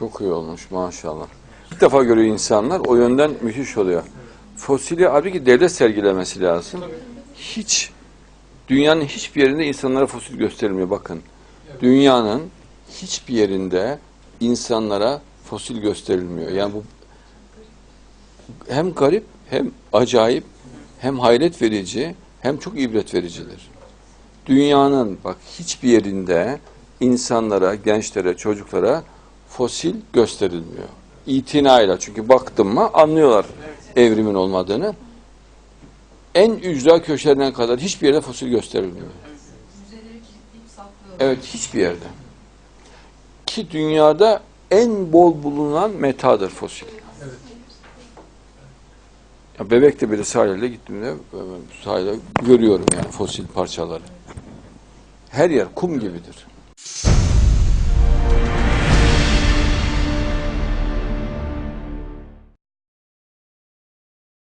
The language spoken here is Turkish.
Çok iyi olmuş maşallah. İlk defa görüyor insanlar. O yönden müthiş oluyor. Fosili abi ki devlet sergilemesi lazım. Hiç dünyanın hiçbir yerinde insanlara fosil gösterilmiyor bakın. Dünyanın hiçbir yerinde insanlara fosil gösterilmiyor. Yani bu hem garip hem acayip hem hayret verici hem çok ibret vericidir. Dünyanın bak hiçbir yerinde insanlara, gençlere, çocuklara fosil gösterilmiyor. İtinayla çünkü baktım mı anlıyorlar evrimin olmadığını. En ücra köşelerine kadar hiçbir yerde fosil gösterilmiyor. Evet hiçbir yerde. Ki dünyada en bol bulunan metadır fosil. Ya Bebek'te bile sahilde gittiğimde e, sahilde görüyorum yani fosil parçaları. Her yer kum gibidir.